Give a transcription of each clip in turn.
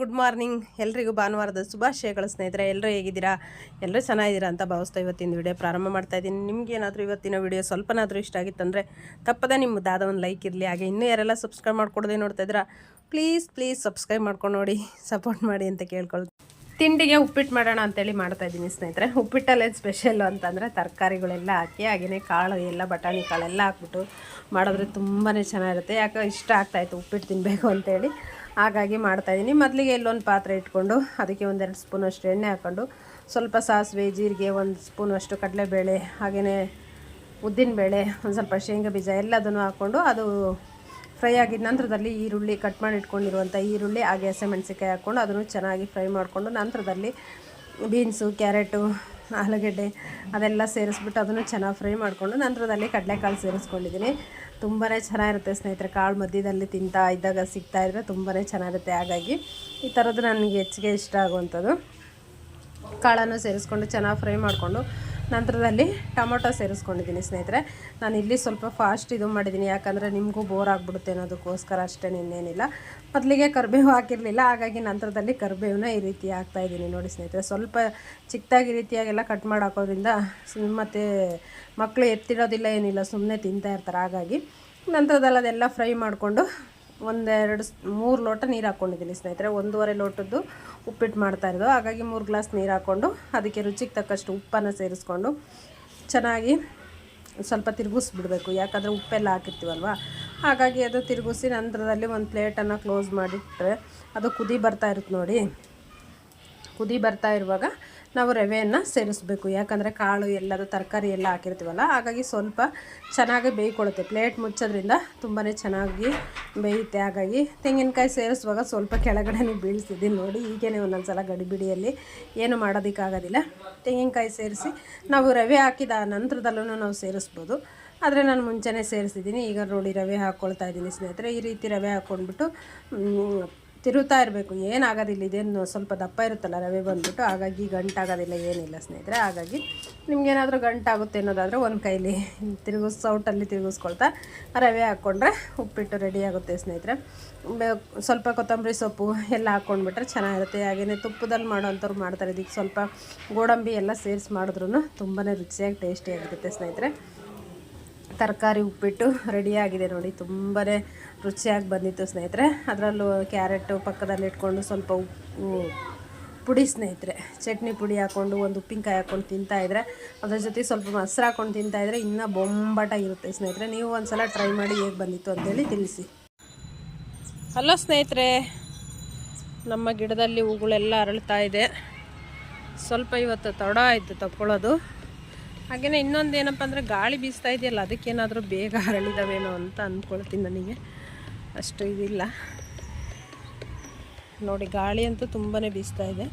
Good morning. ಎಲ್ರಿಗೂ ಭಾನುವಾರದ ಶುಭಾಶಯಗಳು ಸ್ನೇಹಿತರೆ. ಎಲ್ಲರೂ ಹೇಗಿದ್ದೀರಾ? ಎಲ್ಲರೂ ಚೆನ್ನಾಗಿದ್ದೀರಾ ಅಂತ ಭಾವಿಸ್ತಾ ಇವತ್ತಿನ ವಿಡಿಯೋ ಪ್ರಾರಂಭ ಮಾಡ್ತಾ ಇದ್ದೀನಿ. ನಿಮ್ಗೆ ಏನಾದರೂ ಇವತ್ತಿನ ವಿಡಿಯೋ ಸ್ವಲ್ಪನಾದರೂ ಇಷ್ಟ ಆಗಿತ್ತಂದರೆ ತಪ್ಪದೆ ನಿಮ್ಮದಾದ ಒಂದು ಲೈಕ್ ಇರಲಿ. ಹಾಗೆ ಇನ್ನೂ ಯಾರೆಲ್ಲ ಸಬ್ಸ್ಕ್ರೈಬ್ ಮಾಡ್ಕೊಡೋದೇ ನೋಡ್ತಾ ಇದ್ದೀರಾ, ಪ್ಲೀಸ್ ಪ್ಲೀಸ್ ಸಬ್ಸ್ಕ್ರೈಬ್ ಮಾಡ್ಕೊಂಡು ನೋಡಿ, ಸಪೋರ್ಟ್ ಮಾಡಿ ಅಂತ ಕೇಳ್ಕೊಳ್ತೀನಿ. ತಿಂಡಿಗೆ ಉಪ್ಪಿಟ್ಟು ಮಾಡೋಣ ಅಂತೇಳಿ ಮಾಡ್ತಾ ಇದ್ದೀನಿ ಸ್ನೇಹಿತರೆ. ಉಪ್ಪಿಟ್ಟಲ್ಲಿ ಸ್ಪೆಷಲ್ಲು ಅಂತಂದರೆ ತರಕಾರಿಗಳೆಲ್ಲ ಹಾಕಿ ಹಾಗೆಯೇ ಕಾಳು, ಎಲ್ಲ ಬಟಾಣಿ ಕಾಳೆಲ್ಲ ಹಾಕ್ಬಿಟ್ಟು ಮಾಡಿದ್ರೆ ತುಂಬಾ ಚೆನ್ನಾಗಿರುತ್ತೆ. ಯಾಕೆ ಇಷ್ಟ ಆಗ್ತಾಯಿತ್ತು ಉಪ್ಪಿಟ್ಟು ತಿನ್ನಬೇಕು ಅಂತೇಳಿ. ಹಾಗಾಗಿ ಮಾಡ್ತಾಯಿದ್ದೀನಿ ಮೊದಲಿಗೆ ಇಲ್ಲೊಂದು ಪಾತ್ರೆ ಇಟ್ಕೊಂಡು ಅದಕ್ಕೆ ಒಂದೆರಡು ಸ್ಪೂನಷ್ಟು ಎಣ್ಣೆ ಹಾಕ್ಕೊಂಡು ಸ್ವಲ್ಪ ಸಾಸಿವೆ, ಜೀರಿಗೆ, ಒಂದು ಸ್ಪೂನಷ್ಟು ಕಡಲೆಬೇಳೆ ಹಾಗೆಯೇ ಉದ್ದಿನಬೇಳೆ ಒಂದು ಸ್ವಲ್ಪ ಶೇಂಗಾ ಬೀಜ ಎಲ್ಲದನ್ನು ಹಾಕ್ಕೊಂಡು ಅದು ಫ್ರೈ ಆಗಿದ ನಂತರದಲ್ಲಿ ಈರುಳ್ಳಿ ಕಟ್ ಮಾಡಿ ಇಟ್ಕೊಂಡಿರುವಂಥ ಈರುಳ್ಳಿ ಹಾಗೆ ಹಸಿಮೆಣಸಿಕಾಯಿ ಹಾಕ್ಕೊಂಡು ಅದನ್ನು ಚೆನ್ನಾಗಿ ಫ್ರೈ ಮಾಡಿಕೊಂಡು ನಂತರದಲ್ಲಿ ಬೀನ್ಸು, ಕ್ಯಾರೆಟು, ಆಲೂಗಡ್ಡೆ ಅದೆಲ್ಲ ಸೇರಿಸ್ಬಿಟ್ಟು ಅದನ್ನು ಚೆನ್ನಾಗಿ ಫ್ರೈ ಮಾಡಿಕೊಂಡು ನಂತರದಲ್ಲಿ ಕಡಲೆಕಾಳು ಸೇರಿಸ್ಕೊಂಡಿದ್ದೀನಿ. ತುಂಬಾ ಚೆನ್ನಾಗಿರುತ್ತೆ ಸ್ನೇಹಿತರೆ, ಕಾಳು ಮಧ್ಯದಲ್ಲಿ ತಿಂತಾ ಇದ್ದಾಗ ಸಿಗ್ತಾ ಇದ್ದರೆ ತುಂಬಾ ಚೆನ್ನಾಗಿರುತ್ತೆ. ಹಾಗಾಗಿ ಈ ಥರದ್ದು ನನಗೆ ಹೆಚ್ಚಿಗೆ ಇಷ್ಟ ಆಗುವಂಥದ್ದು. ಕಾಳನ್ನು ಸೇರಿಸ್ಕೊಂಡು ಚೆನ್ನಾಗಿ ಫ್ರೈ ಮಾಡಿಕೊಂಡು ನಂತರದಲ್ಲಿ ಟೊಮೊಟೊ ಸೇರಿಸ್ಕೊಂಡಿದ್ದೀನಿ ಸ್ನೇಹಿತರೆ. ನಾನು ಇಲ್ಲಿ ಸ್ವಲ್ಪ ಫಾಸ್ಟ್ ಇದು ಮಾಡಿದ್ದೀನಿ. ಯಾಕಂದರೆ ನಿಮಗೂ ಬೋರ್ ಆಗಿಬಿಡುತ್ತೆ ಅನ್ನೋದಕ್ಕೋಸ್ಕರ ಅಷ್ಟೇ ಇನ್ನೇನಿಲ್ಲ. ಮೊದಲಿಗೆ ಕರಿಬೇವು ಹಾಕಿರಲಿಲ್ಲ. ಹಾಗಾಗಿ ನಂತರದಲ್ಲಿ ಕರಿಬೇವನ್ನ ಈ ರೀತಿ ಹಾಕ್ತಾಯಿದ್ದೀನಿ ನೋಡಿ ಸ್ನೇಹಿತರೆ. ಸ್ವಲ್ಪ ಚಿಕ್ಕದಾಗಿ ರೀತಿಯಾಗೆಲ್ಲ ಕಟ್ ಮಾಡಿ ಹಾಕೋದ್ರಿಂದ ಮತ್ತು ಮಕ್ಕಳು ಎತ್ತಿಡೋದಿಲ್ಲ ಏನಿಲ್ಲ. ಸುಮ್ಮನೆ ತಿಂತಾ ಇರ್ತಾರೆ. ಹಾಗಾಗಿ ನಂತರದಲ್ಲಿ ಅದೆಲ್ಲ ಫ್ರೈ ಮಾಡಿಕೊಂಡು ಒಂದೆರಡು ಮೂರು ಲೋಟ ನೀರು ಹಾಕ್ಕೊಂಡಿದ್ದೀನಿ ಸ್ನೇಹಿತರೆ, ಒಂದೂವರೆ ಲೋಟದ್ದು ಉಪ್ಪಿಟ್ಟು ಮಾಡ್ತಾ ಇರೋದು. ಹಾಗಾಗಿ ಮೂರು ಗ್ಲಾಸ್ ನೀರು ಹಾಕ್ಕೊಂಡು ಅದಕ್ಕೆ ರುಚಿಗೆ ತಕ್ಕಷ್ಟು ಉಪ್ಪನ್ನು ಸೇರಿಸ್ಕೊಂಡು ಚೆನ್ನಾಗಿ ಸ್ವಲ್ಪ ತಿರುಗಿಸ್ಬಿಡ್ಬೇಕು. ಯಾಕಂದರೆ ಉಪ್ಪೆಲ್ಲ ಹಾಕಿರ್ತೀವಲ್ವ? ಹಾಗಾಗಿ ಅದು ತಿರುಗಿಸಿ ನಂತರದಲ್ಲಿ ಒಂದು ಪ್ಲೇಟನ್ನು ಕ್ಲೋಸ್ ಮಾಡಿಟ್ಟರೆ ಅದು ಕುದಿ ಬರ್ತಾ ಇರುತ್ತೆ ನೋಡಿ. ಕುದಿ ಬರ್ತಾ ಇರುವಾಗ ನಾವು ರವೆಯನ್ನು ಸೇರಿಸ್ಬೇಕು. ಯಾಕಂದರೆ ಕಾಳು ಎಲ್ಲದು, ತರಕಾರಿ ಎಲ್ಲ ಹಾಕಿರ್ತೀವಲ್ಲ, ಹಾಗಾಗಿ ಸ್ವಲ್ಪ ಚೆನ್ನಾಗಿ ಬೇಯ್ಕೊಳ್ಳುತ್ತೆ. ಪ್ಲೇಟ್ ಮುಚ್ಚೋದ್ರಿಂದ ತುಂಬಾ ಚೆನ್ನಾಗಿ ಬೇಯುತ್ತೆ. ಹಾಗಾಗಿ ತೆಂಗಿನಕಾಯಿ ಸೇರಿಸುವಾಗ ಸ್ವಲ್ಪ ಕೆಳಗಡೆ ಬೀಳಿಸಿದ್ದೀನಿ ನೋಡಿ. ಹೀಗೇನೆ ಒಂದೊಂದು ಸಲ ಗಡಿಬಿಡಿಯಲ್ಲಿ ಏನು ಮಾಡೋದಕ್ಕಾಗೋದಿಲ್ಲ. ತೆಂಗಿನಕಾಯಿ ಸೇರಿಸಿ ನಾವು ರವೆ ಹಾಕಿದ ನಂತರದಲ್ಲೂ ನಾವು ಸೇರಿಸ್ಬೋದು. ಆದರೆ ನಾನು ಮುಂಚೆನೇ ಸೇರಿಸಿದ್ದೀನಿ. ಈಗ ನೋಡಿ ರವೆ ಹಾಕ್ಕೊಳ್ತಾ ಇದ್ದೀನಿ ಸ್ನೇಹಿತರೆ. ಈ ರೀತಿ ರವೆ ಹಾಕ್ಕೊಂಡ್ಬಿಟ್ಟು ತಿರುಗ್ತಾ ಇರಬೇಕು. ಏನಾಗೋದಿಲ್ಲ, ಇದೇನು ಸ್ವಲ್ಪ ದಪ್ಪ ಇರುತ್ತಲ್ಲ, ರವೆ ಬಂದುಬಿಟ್ಟು, ಹಾಗಾಗಿ ಗಂಟಾಗೋದಿಲ್ಲ, ಏನಿಲ್ಲ ಸ್ನೇಹಿತರೆ. ಹಾಗಾಗಿ ನಿಮ್ಗೇನಾದರೂ ಗಂಟಾಗುತ್ತೆ ಅನ್ನೋದಾದರೆ ಒಂದು ಕೈಲಿ ತಿರುಗಿಸ್, ಸೌಟಲ್ಲಿ ತಿರುಗಿಸ್ಕೊಳ್ತಾ ರವೆ ಹಾಕ್ಕೊಂಡ್ರೆ ಉಪ್ಪಿಟ್ಟು ರೆಡಿ ಆಗುತ್ತೆ ಸ್ನೇಹಿತರೆ. ಸ್ವಲ್ಪ ಕೊತ್ತಂಬರಿ ಸೊಪ್ಪು ಎಲ್ಲ ಹಾಕ್ಕೊಂಡ್ಬಿಟ್ರೆ ಚೆನ್ನಾಗಿರುತ್ತೆ. ಹಾಗೆಯೇ ತುಪ್ಪದಲ್ಲಿ ಮಾಡೋವಂಥವ್ರು ಮಾಡ್ತಾರೆ. ಇದಕ್ಕೆ ಸ್ವಲ್ಪ ಗೋಡಂಬಿ ಎಲ್ಲ ಸೇರಿಸಿ ಮಾಡಿದ್ರೂ ತುಂಬಾ ರುಚಿಯಾಗಿ, ಟೇಸ್ಟಿಯಾಗಿರುತ್ತೆ ಸ್ನೇಹಿತರೆ. ತರಕಾರಿ ಉಪ್ಪಿಟ್ಟು ರೆಡಿಯಾಗಿದೆ ನೋಡಿ. ತುಂಬಾ ರುಚಿಯಾಗಿ ಬಂದಿತ್ತು ಸ್ನೇಹಿತರೆ. ಅದರಲ್ಲೂ ಕ್ಯಾರೆಟು ಪಕ್ಕದಲ್ಲಿ ಇಟ್ಕೊಂಡು ಸ್ವಲ್ಪ ಉಪ್ಪು, ಪುಡಿ ಸ್ನೇಹಿತರೆ. ಚಟ್ನಿ ಪುಡಿ ಹಾಕ್ಕೊಂಡು ಒಂದು ಉಪ್ಪಿನಕಾಯಿ ಹಾಕ್ಕೊಂಡು ತಿಂತಾಯಿದ್ರೆ ಅದ್ರ ಜೊತೆ ಸ್ವಲ್ಪ ಮೊಸರು ಹಾಕ್ಕೊಂಡು ತಿಂತಾಯಿದ್ರೆ ಇನ್ನೂ ಬೊಂಬಾಟಾಗಿರುತ್ತೆ ಸ್ನೇಹಿತರೆ. ನೀವು ಒಂದು ಸಲ ಟ್ರೈ ಮಾಡಿ ಹೇಗೆ ಬಂದಿತ್ತು ಅಂತೇಳಿ ತಿಳಿಸಿ. ಹಲೋ ಸ್ನೇಹಿತರೆ. ನಮ್ಮ ಗಿಡದಲ್ಲಿ ಹೂಗಳೆಲ್ಲ ಅರಳ್ತಾ ಇದೆ. ಸ್ವಲ್ಪ ಇವತ್ತು ತಡ ಆಯಿತು ತಗೊಳ್ಳೋದು ಹಾಗೆಯೇ ಇನ್ನೊಂದು ಏನಪ್ಪ ಅಂದರೆ ಗಾಳಿ ಬೀಸ್ತಾ ಇದೆಯಲ್ಲ, ಅದಕ್ಕೇನಾದರೂ ಬೇಗ ಅರಳಿದವೇನೋ ಅಂತ ಅಂದ್ಕೊಳ್ತೀನಿ ನನಗೆ. ಅಷ್ಟು ಇದಿಲ್ಲ. ನೋಡಿ, ಗಾಳಿ ಅಂತೂ ತುಂಬಾ ಬೀಸ್ತಾ ಇದೆ.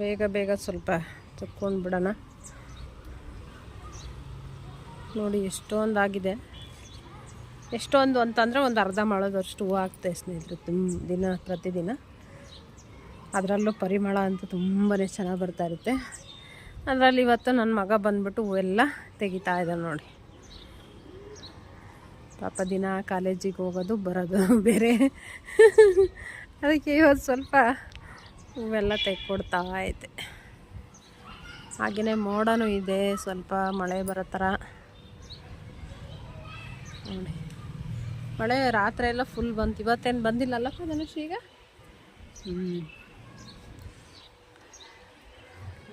ಬೇಗ ಬೇಗ ಸ್ವಲ್ಪ ತಕ್ಕೊಂಡು ಬಿಡೋಣ ನೋಡಿ, ಎಷ್ಟೊಂದಾಗಿದೆ. ಎಷ್ಟೊಂದು ಅಂತಂದರೆ ಒಂದು ಅರ್ಧ ಮಾಡೋದಷ್ಟು ಹೂವು ಆಗ್ತಾ ಸ್ನೇಹಿತರು ತುಂಬ ದಿನ ಪ್ರತಿದಿನ. ಅದರಲ್ಲೂ ಪರಿಮಳ ಅಂತೂ ತುಂಬಾ ಚೆನ್ನಾಗಿ ಬರ್ತಾ ಇರುತ್ತೆ. ಅದರಲ್ಲಿ ಇವತ್ತು ನನ್ನ ಮಗ ಬಂದ್ಬಿಟ್ಟು ಹೂವೆಲ್ಲ ತೆಗಿತಾ ಇದ್ದಾನೆ ನೋಡಿ. ಪಾಪ ದಿನ ಕಾಲೇಜಿಗೆ ಹೋಗೋದು, ಬರೋದು, ಬೇರೆ. ಅದಕ್ಕೆ ಇವತ್ತು ಸ್ವಲ್ಪ ಹೂವೆಲ್ಲ ತೆಗ್ಕೊಡ್ತಾ ಐತೆ ಹಾಗೆಯೇ ಮೋಡನೂ ಇದೆ, ಸ್ವಲ್ಪ ಮಳೆ ಬರೋ ಥರ. ನೋಡಿ. ಮಳೆ ರಾತ್ರಿ ಎಲ್ಲ ಫುಲ್ ಬಂತು. ಇವತ್ತೇನು ಬಂದಿಲ್ಲಲ್ಲಪ್ಪ ಧನುಷ್ ಈಗ? ಹ್ಞೂ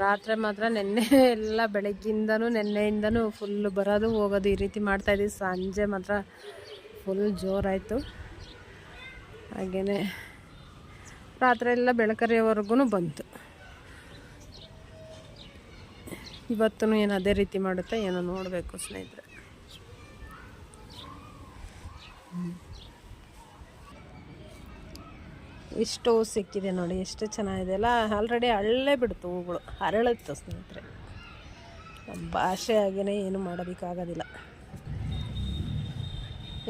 ರಾತ್ರಿ ಮಾತ್ರ ನೆನ್ನೆ ಎಲ್ಲ ಬೆಳಗ್ಗಿಂದನೂ ನೆನ್ನೆಯಿಂದನೂ ಫುಲ್ ಬರೋದು ಹೋಗೋದು ಈ ರೀತಿ ಮಾಡ್ತಾಯಿದ್ದೀವಿ ಸಂಜೆ ಮಾತ್ರ ಫುಲ್ ಜೋರಾಯಿತು. ಹಾಗೆಯೇ ರಾತ್ರಿ ಎಲ್ಲ ಬೆಳಕರಿಯವರೆಗೂ ಬಂತು. ಇವತ್ತೂ ಏನು ಅದೇ ರೀತಿ ಮಾಡುತ್ತೆ ಏನೋ ನೋಡಬೇಕು ಸ್ನೇಹಿತರೆ. ಇಷ್ಟು ಸಿಕ್ಕಿದೆ ನೋಡಿ, ಎಷ್ಟು ಚೆನ್ನಾಗಿದೆ. ಅಲ್ಲ ಆಲ್ರೆಡಿ ಹಳ್ಳೇ ಬಿಡ್ತು ಹೂಗಳು, ಅರಳುತ್ತೆ ಸ್ನೇಹಿತರೆ. ನಮ್ಮ ಭಾಷೆ ಏನು ಮಾಡೋದಕ್ಕಾಗೋದಿಲ್ಲ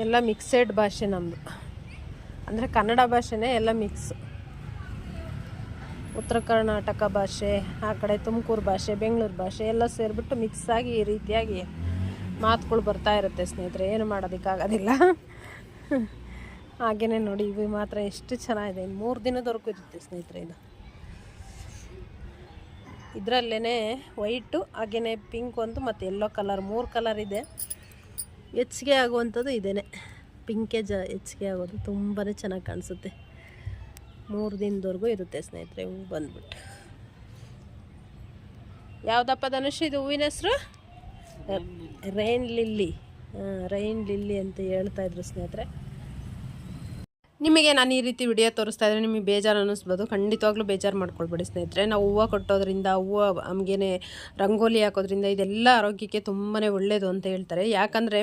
ಎಲ್ಲ ಮಿಕ್ಸೆಡ್ ಭಾಷೆ ನಮ್ಮದು ಅಂದರೆ ಕನ್ನಡ ಭಾಷೆನೇ ಎಲ್ಲ ಮಿಕ್ಸ್ ಉತ್ತರ ಕರ್ನಾಟಕ ಭಾಷೆ, ಆ ಕಡೆ ತುಮಕೂರು ಭಾಷೆ, ಬೆಂಗಳೂರು ಭಾಷೆ ಎಲ್ಲ ಸೇರಿಬಿಟ್ಟು ಮಿಕ್ಸ್ ಆಗಿ ಈ ರೀತಿಯಾಗಿ ಮಾತುಗಳು ಬರ್ತಾ ಇರುತ್ತೆ ಸ್ನೇಹಿತರೆ. ಏನು ಮಾಡೋದಕ್ಕಾಗೋದಿಲ್ಲ ಹಾಗೆಯೇ ನೋಡಿ ಇವು ಮಾತ್ರ ಎಷ್ಟು ಚೆನ್ನಾಗಿದೆ. ಮೂರು ದಿನದವರೆಗೂ ಇರುತ್ತೆ ಸ್ನೇಹಿತರೆ ಇದು. ಇದರಲ್ಲೇ ವೈಟು ಹಾಗೆಯೇ ಪಿಂಕ್ ಒಂದು ಮತ್ತು ಎಲ್ಲೋ ಕಲರ್ ಮೂರು ಕಲರ್ ಇದೆ. ಹೆಚ್ಚಿಗೆ ಆಗುವಂಥದ್ದು ಇದೇ ಪಿಂಕೇ ಜ ಹೆಚ್ಚಿಗೆ ಆಗೋದು. ತುಂಬಾ ಚೆನ್ನಾಗಿ ಕಾಣಿಸುತ್ತೆ. ಮೂರು ದಿನದವರೆಗೂ ಇರುತ್ತೆ ಸ್ನೇಹಿತರೆ ಹೂವು ಬಂದ್ಬಿಟ್ಟು. ಯಾವುದಪ್ಪ ಧನುಷ್ ಇದು ಹೂವಿನ ಹೆಸರು? Rain lily. ರೈನ್ ಲಿಲ್ಲಿ ಅಂತ ಹೇಳ್ತಾ ಇದ್ರು ಸ್ನೇಹಿತರೆ. ನಿಮಗೆ ನಾನು ಈ ರೀತಿ ವಿಡಿಯೋ ತೋರಿಸ್ತಾ ಇದ್ರೆ ನಿಮಗೆ ಬೇಜಾರು ಅನ್ನಿಸ್ಬೋದು. ಖಂಡಿತವಾಗ್ಲೂ ಬೇಜಾರು ಮಾಡ್ಕೊಳ್ಬೇಡಿ ಸ್ನೇಹಿತರೆ. ನಾವು ಹೂವು ಕಟ್ಟೋದ್ರಿಂದ ಹೂವು ನಮಗೇನೆ ರಂಗೋಲಿ ಹಾಕೋದ್ರಿಂದ ಇದೆಲ್ಲ ಆರೋಗ್ಯಕ್ಕೆ ತುಂಬಾ ಒಳ್ಳೆಯದು ಅಂತ ಹೇಳ್ತಾರೆ. ಯಾಕಂದರೆ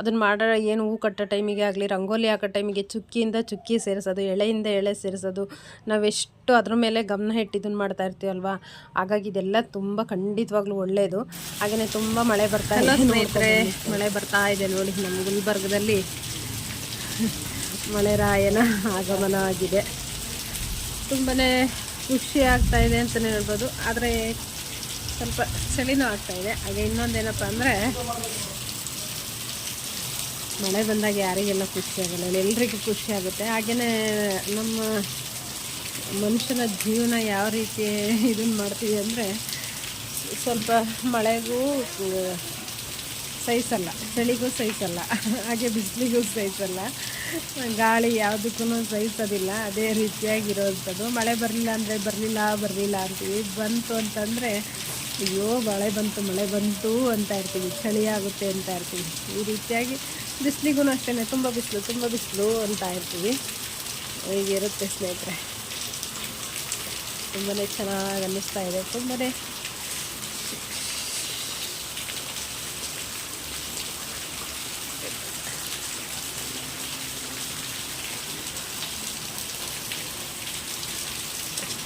ಅದನ್ನು ಮಾಡೋ ಏನು ಹೂವು ಕಟ್ಟೋ ಟೈಮಿಗೆ ಆಗಲಿ ರಂಗೋಲಿ ಹಾಕೋ ಟೈಮಿಗೆ ಚುಕ್ಕಿಯಿಂದ ಚುಕ್ಕಿ ಸೇರಿಸೋದು ಎಳೆಯಿಂದ ಎಳೆ ಸೇರಿಸೋದು ನಾವೆಷ್ಟು ಅದ್ರ ಮೇಲೆ ಗಮನ ಇಟ್ಟು ಇದನ್ನು ಮಾಡ್ತಾ ಇರ್ತೀವಲ್ವಾ? ಹಾಗಾಗಿ ಇದೆಲ್ಲ ತುಂಬ ಖಂಡಿತವಾಗ್ಲೂ ಒಳ್ಳೆಯದು ಹಾಗೆಯೇ ತುಂಬ ಮಳೆ ಬರ್ತಾ ಇದೆ. ಸ್ನೇಹಿತರೆ. ಮಳೆ ಬರ್ತಾ ಇದೆ ನೋಡಿ ನಮ್ಮ ಗುಲ್ಬರ್ಗದಲ್ಲಿ. ಮಳೆರಾಯನ ಆಗಮನ ಆಗಿದೆ ತುಂಬಾ ಖುಷಿ ಆಗ್ತಾ ಇದೆ ಅಂತಲೇ ಹೇಳ್ಬೋದು. ಆದರೆ ಸ್ವಲ್ಪ ಚಳಿನೂ ಇದೆ. ಹಾಗೆ ಇನ್ನೊಂದೇನಪ್ಪ ಅಂದರೆ, ಮಳೆ ಬಂದಾಗ ಯಾರಿಗೆಲ್ಲ ಖುಷಿ ಆಗಲ್ಲ ಎಲ್ರಿಗೂ ಖುಷಿ ಆಗುತ್ತೆ. ಹಾಗೆಯೇ ನಮ್ಮ ಮನುಷ್ಯನ ಜೀವನ ಯಾವ ರೀತಿ ಇದನ್ನು ಮಾಡ್ತೀವಿ ಅಂದರೆ, ಸ್ವಲ್ಪ ಮಳೆಗೂ ಸಹಿಸಲ್ಲ ಚಳಿಗೂ ಸಹಿಸಲ್ಲ ಹಾಗೆ ಬಿಸಿಲಿಗೂ ಸಹಿಸಲ್ಲ ಗಾಳಿ ಯಾವುದಕ್ಕೂ ಸಹಿಸೋದಿಲ್ಲ ಅದೇ ರೀತಿಯಾಗಿರೋವಂಥದ್ದು ಮಳೆ ಬರಲಿಲ್ಲ ಅಂದರೆ ಬರಲಿಲ್ಲ ಬರಲಿಲ್ಲ ಅಂತೀವಿ. ಬಂತು ಅಂತಂದರೆ, ಅಯ್ಯೋ, ಮಳೆ ಬಂತು ಮಳೆ ಬಂತು ಅಂತ ಇರ್ತೀವಿ. ಚಳಿ ಆಗುತ್ತೆ ಅಂತ ಇರ್ತೀವಿ. ಈ ರೀತಿಯಾಗಿ ಬಿಸಿಲಿಗೂ ಅಷ್ಟೇ ತುಂಬ ಬಿಸಿಲು ತುಂಬ ಬಿಸಿಲು ಅಂತ ಇರ್ತೀವಿ. ಹೀಗಿರುತ್ತೆ ಸ್ನೇಹಿತರೆ? ತುಂಬಾ ಚೆನ್ನಾಗಿ ಅನ್ನಿಸ್ತಾ ಇದೆ. ತುಂಬಾ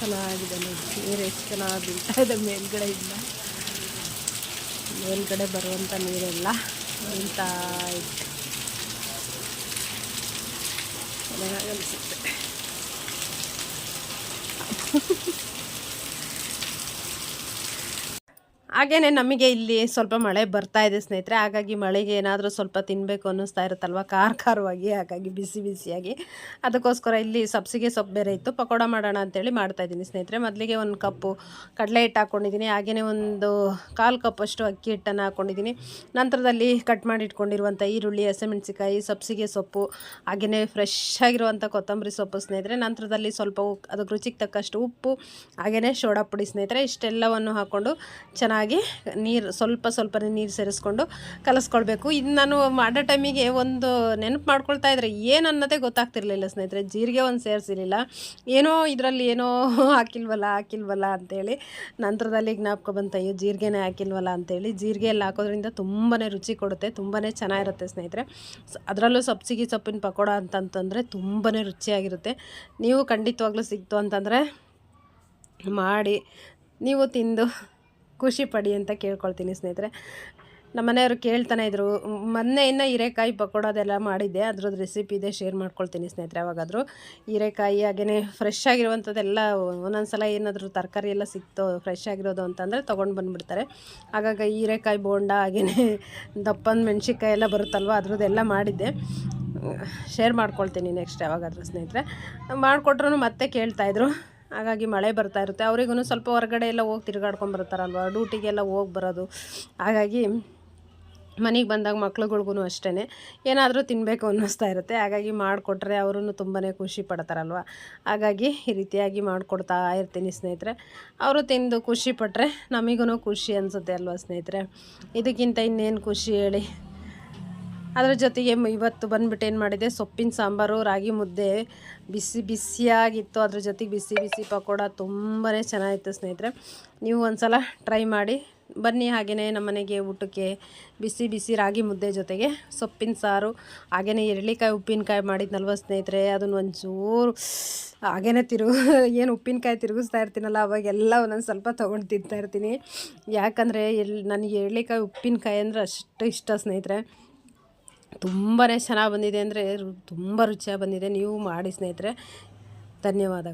ಚೆನ್ನಾಗಿದೆ ನೋಡಿ. ನೀರು ಎಷ್ಟು ಚೆನ್ನಾಗಿ ಬೀಳ್ತಾ ಇದೆ ಇಲ್ಲ. ಮೇಲ್ಗಡೆ ಬರುವಂಥ ನೀರೆಲ್ಲ ಬೀಳ್ತಾ ಇದೆ ಚೆನ್ನಾಗಿ ಅನಿಸುತ್ತೆ ಹಾಗೆಯೇ ನಮಗೆ ಇಲ್ಲಿ ಸ್ವಲ್ಪ ಮಳೆ ಬರ್ತಾ ಇದೆ ಸ್ನೇಹಿತರೆ, ಹಾಗಾಗಿ ಮಳೆಗೆ ಏನಾದರೂ ಸ್ವಲ್ಪ ತಿನ್ನಬೇಕು ಅನ್ನಿಸ್ತಾ ಇರುತ್ತಲ್ವ? ಖಾರ ಖಾರವಾಗಿ ಹಾಗಾಗಿ ಬಿಸಿ ಬಿಸಿಯಾಗಿ. ಅದಕ್ಕೋಸ್ಕರ ಇಲ್ಲಿ ಸಬ್ಸಿಗೆ ಸೊಪ್ಪು ಬೇರೆ ಇತ್ತು. ಪಕೋಡ ಮಾಡೋಣ ಅಂತೇಳಿ ಮಾಡ್ತಾಯಿದ್ದೀನಿ ಸ್ನೇಹಿತರೆ. ಮೊದಲಿಗೆ ಒಂದು ಕಪ್ಪು ಕಡಲೆ ಹಿಟ್ಟು ಹಾಕ್ಕೊಂಡಿದ್ದೀನಿ ಹಾಗೆಯೇ ಒಂದು ಕಾಲು ಕಪ್ಪಷ್ಟು ಅಕ್ಕಿ ಹಿಟ್ಟನ್ನು ಹಾಕ್ಕೊಂಡಿದ್ದೀನಿ ನಂತರದಲ್ಲಿ ಕಟ್ ಮಾಡಿ ಇಟ್ಕೊಂಡಿರುವಂಥ ಈರುಳ್ಳಿ ಹಸಿಮೆಣಸಿಕಾಯಿ ಸಬ್ಸಿಗೆ ಸೊಪ್ಪು ಹಾಗೆಯೇ ಫ್ರೆಶ್ ಆಗಿರುವಂಥ ಕೊತ್ತಂಬರಿ ಸೊಪ್ಪು ಸ್ನೇಹಿತರೆ. ನಂತರದಲ್ಲಿ ಸ್ವಲ್ಪ ಅದಕ್ಕೆ ರುಚಿಗೆ ತಕ್ಕಷ್ಟು ಉಪ್ಪು ಹಾಗೆಯೇ ಶೋಡಾ ಪುಡಿ ಸ್ನೇಹಿತರೆ. ಇಷ್ಟೆಲ್ಲವನ್ನು ಹಾಕ್ಕೊಂಡು ಚೆನ್ನಾಗಿ ನೀರು ಸ್ವಲ್ಪ ಸ್ವಲ್ಪನೇ ನೀರು ಸೇರಿಸ್ಕೊಂಡು ಕಲಿಸ್ಕೊಳ್ಬೇಕು. ಇದು ನಾನು ಮಾಡೋ ಟೈಮಿಗೆ ಒಂದು ನೆನಪು ಮಾಡ್ಕೊಳ್ತಾ ಇದ್ರೆ ಏನು ಅನ್ನೋದೇ ಗೊತ್ತಾಗ್ತಿರ್ಲಿಲ್ಲ ಸ್ನೇಹಿತರೆ. ಜೀರಿಗೆ ಒಂದು ಸೇರಿಸಿರಲಿಲ್ಲ. ಏನೋ ಇದರಲ್ಲಿ ಏನೋ ಹಾಕಿಲ್ವಲ್ಲ ಹಾಕಿಲ್ವಲ್ಲ ಅಂತೇಳಿ ನಂತರದಲ್ಲಿ ಜ್ಞಾಪಕ ಬಂತ, ಅಯ್ಯೋ, ಜೀರಿಗೆನೇ ಹಾಕಿಲ್ವಲ್ಲ ಅಂತೇಳಿ. ಜೀರಿಗೆ ಎಲ್ಲ ಹಾಕೋದ್ರಿಂದ ತುಂಬಾ ರುಚಿ ಕೊಡುತ್ತೆ ತುಂಬಾ ಚೆನ್ನಾಗಿರುತ್ತೆ ಸ್ನೇಹಿತರೆ. ಅದರಲ್ಲೂ ಸಬ್ಸಿಗೆ ಸೊಪ್ಪಿನ ಪಕೋಡ ಅಂತಂತಂದರೆ ತುಂಬಾ ರುಚಿಯಾಗಿರುತ್ತೆ. ನೀವು ಖಂಡಿತವಾಗ್ಲೂ ಸಿಕ್ತು ಅಂತಂದರೆ ಮಾಡಿ, ನೀವು ತಿಂದು ಖುಷಿ ಪಡಿ ಅಂತ ಕೇಳ್ಕೊಳ್ತೀನಿ ಸ್ನೇಹಿತರೆ. ನಮ್ಮ ಮನೆಯವರು ಕೇಳ್ತಾನೆ ಇದ್ರು. ಮೊನ್ನೆ ಇನ್ನೂ ಹೀರೆಕಾಯಿ ಪಕೋಡೋದೆಲ್ಲ ಮಾಡಿದ್ದೆ. ಅದ್ರದ್ದು ರೆಸಿಪಿ ಇದೆ ಶೇರ್ ಮಾಡ್ಕೊಳ್ತೀನಿ ಸ್ನೇಹಿತರೆ ಯಾವಾಗಾದರೂ. ಹೀರೆಕಾಯಿ ಹಾಗೆಯೇ ಫ್ರೆಶ್ ಆಗಿರುವಂಥದ್ದೆಲ್ಲ ಒಂದೊಂದು ಸಲ ಏನಾದರೂ ತರಕಾರಿ ಎಲ್ಲ ಸಿಕ್ತೋ ಫ್ರೆಶ್ ಆಗಿರೋದು ಅಂತಂದರೆ ತೊಗೊಂಡು ಬಂದುಬಿಡ್ತಾರೆ. ಹಾಗಾಗಿ ಹೀರೆಕಾಯಿ ಬೋಂಡ ಹಾಗೆಯೇ ದಪ್ಪನ ಮೆಣ್ಸಿನ್ಕಾಯಿ ಎಲ್ಲ ಬರುತ್ತಲ್ವ, ಅದ್ರದ್ದೆಲ್ಲ ಮಾಡಿದ್ದೆ. ಶೇರ್ ಮಾಡ್ಕೊಳ್ತೀನಿ ನೆಕ್ಸ್ಟ್ ಯಾವಾಗಾದರೂ ಸ್ನೇಹಿತರೆ. ಮಾಡಿಕೊಟ್ರು ಮತ್ತೆ ಕೇಳ್ತಾಯಿದ್ರು ಹಾಗಾಗಿ ಮಳೆ ಬರ್ತಾ ಇರುತ್ತೆ. ಅವರಿಗೂ ಸ್ವಲ್ಪ ಹೊರಗಡೆ ಎಲ್ಲ ಹೋಗಿ ತಿರುಗಾಡ್ಕೊಂಡು ಬರ್ತಾರಲ್ವ? ಡ್ಯೂಟಿಗೆಲ್ಲ ಹೋಗಿ ಬರೋದು. ಹಾಗಾಗಿ ಮನೆಗೆ ಬಂದಾಗ ಮಕ್ಳುಗಳ್ಗೂ ಅಷ್ಟೇ ಏನಾದರೂ ತಿನ್ನಬೇಕು ಅನ್ನಿಸ್ತಾ ಇರುತ್ತೆ. ಹಾಗಾಗಿ ಮಾಡಿಕೊಟ್ರೆ ಅವರು ತುಂಬಾ ಖುಷಿ ಪಡ್ತಾರಲ್ವ? ಹಾಗಾಗಿ ಈ ರೀತಿಯಾಗಿ ಮಾಡಿಕೊಡ್ತಾ ಇರ್ತೀನಿ ಸ್ನೇಹಿತರೆ. ಅವರು ತಿಂದು ಖುಷಿ ಪಟ್ಟರೆ ನಮಗೂ ಖುಷಿ ಅನಿಸುತ್ತೆ ಅಲ್ವ ಸ್ನೇಹಿತರೆ? ಇದಕ್ಕಿಂತ ಇನ್ನೇನು ಖುಷಿ ಹೇಳಿ? ಅದರ ಜೊತೆಗೆ ಇವತ್ತು ಬಂದ್ಬಿಟ್ಟು ಏನು ಮಾಡಿದೆ? ಸೊಪ್ಪಿನ ಸಾಂಬಾರು, ರಾಗಿ ಮುದ್ದೆ, ಬಿಸಿ ಬಿಸಿಯಾಗಿತ್ತು. ಅದ್ರ ಜೊತೆಗೆ ಬಿಸಿ ಬಿಸಿ ಪಕೋಡ ತುಂಬಾ ಚೆನ್ನಾಗಿತ್ತು ಸ್ನೇಹಿತರೆ. ನೀವು ಒಂದ್ಸಲ ಟ್ರೈ ಮಾಡಿ. ಬನ್ನಿ ಹಾಗೆಯೇ ನಮ್ಮ ಮನೆಗೆ ಊಟಕ್ಕೆ ಬಿಸಿ ಬಿಸಿ ರಾಗಿ ಮುದ್ದೆ ಜೊತೆಗೆ ಸೊಪ್ಪಿನ ಸಾರು. ಹಾಗೆಯೇ ಎರಳಿಕಾಯಿ ಉಪ್ಪಿನಕಾಯಿ ಮಾಡಿದ್ನಲ್ವ ಸ್ನೇಹಿತರೆ? ಅದನ್ನು ಒಂಚೂರು ಹಾಗೇ ತಿರುಗು ಏನು ಉಪ್ಪಿನಕಾಯಿ ತಿರುಗಿಸ್ತಾ ಇರ್ತೀನಲ್ಲ, ಅವಾಗೆಲ್ಲ ಒಂದೊಂದು ಸ್ವಲ್ಪ ತೊಗೊಂಡು ತಿಂತಾ ಇರ್ತೀನಿ. ಯಾಕಂದರೆ ಎಲ್ಲಿ ನನಗೆ ಎರಳಿಕಾಯಿ ಉಪ್ಪಿನಕಾಯಿ ಅಂದರೆ ಅಷ್ಟು ಇಷ್ಟ ಸ್ನೇಹಿತರೆ. ತುಂಬಾ ಚೆನ್ನಾಗಿ ಬಂದಿದೆ ಅಂದರೆ ತುಂಬ ರುಚಿಯಾಗಿ ಬಂದಿದೆ. ನೀವು ಮಾಡಿ ಸ್ನೇಹಿತರೆ ಧನ್ಯವಾದಗಳು.